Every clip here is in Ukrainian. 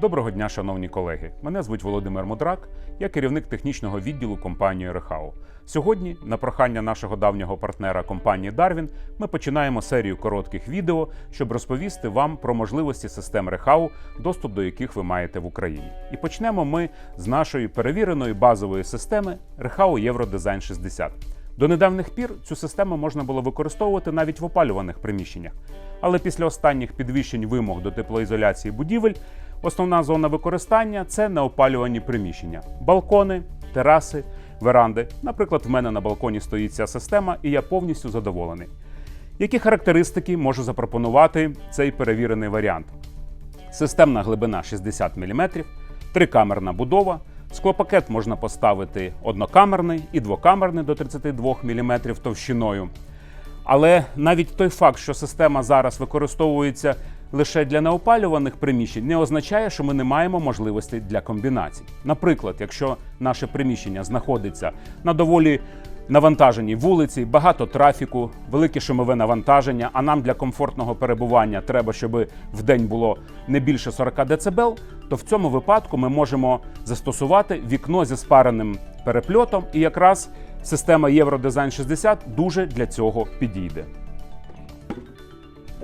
Доброго дня, шановні колеги. Мене звуть Володимир Мудрак, я керівник технічного відділу компанії Рехау. Сьогодні, на прохання нашого давнього партнера компанії Darwin, ми починаємо серію коротких відео, щоб розповісти вам про можливості систем Рехау, доступ до яких ви маєте в Україні. І почнемо ми з нашої перевіреної базової системи Рехау Євродизайн 60. До недавніх пір цю систему можна було використовувати навіть в опалюваних приміщеннях. Але після останніх підвищень вимог до теплоізоляції будівель основна зона використання це неопалювані приміщення: балкони, тераси, веранди. Наприклад, в мене на балконі стоїть ця система, і я повністю задоволений. Які характеристики може запропонувати цей перевірений варіант? Системна глибина 60 мм, трикамерна будова. Склопакет можна поставити однокамерний і двокамерний до 32 мм товщиною. Але навіть той факт, що система зараз використовується лише для неопалюваних приміщень, не означає, що ми не маємо можливостей для комбінацій. Наприклад, якщо наше приміщення знаходиться на доволі навантаженій вулиці, багато трафіку, велике шумове навантаження, а нам для комфортного перебування треба, щоб в день було не більше 40 дБ, то в цьому випадку ми можемо застосувати вікно зі спареним перепльотом, і якраз система Євродизайн 60 дуже для цього підійде.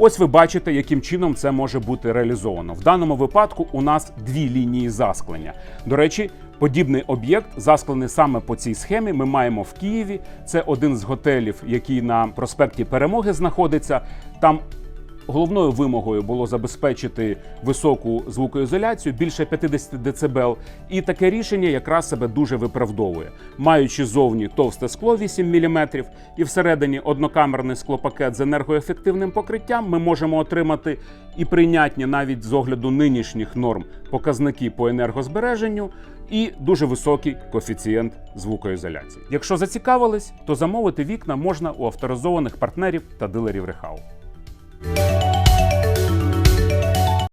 Ось ви бачите, яким чином це може бути реалізовано. В даному випадку у нас дві лінії засклення. До речі, подібний об'єкт засклений саме по цій схемі. Ми маємо в Києві. Це один з готелів, який на проспекті Перемоги знаходиться. Там Головною вимогою було забезпечити високу звукоізоляцію більше 50 дБ, і таке рішення якраз себе дуже виправдовує, маючи зовні товсте скло 8 мм і всередині однокамерний склопакет з енергоефективним покриттям, ми можемо отримати і прийнятні навіть з огляду нинішніх норм показники по енергозбереженню. І дуже високий коефіцієнт звукоізоляції. Якщо зацікавились, то замовити вікна можна у авторизованих партнерів та дилерів Рехау. Thank you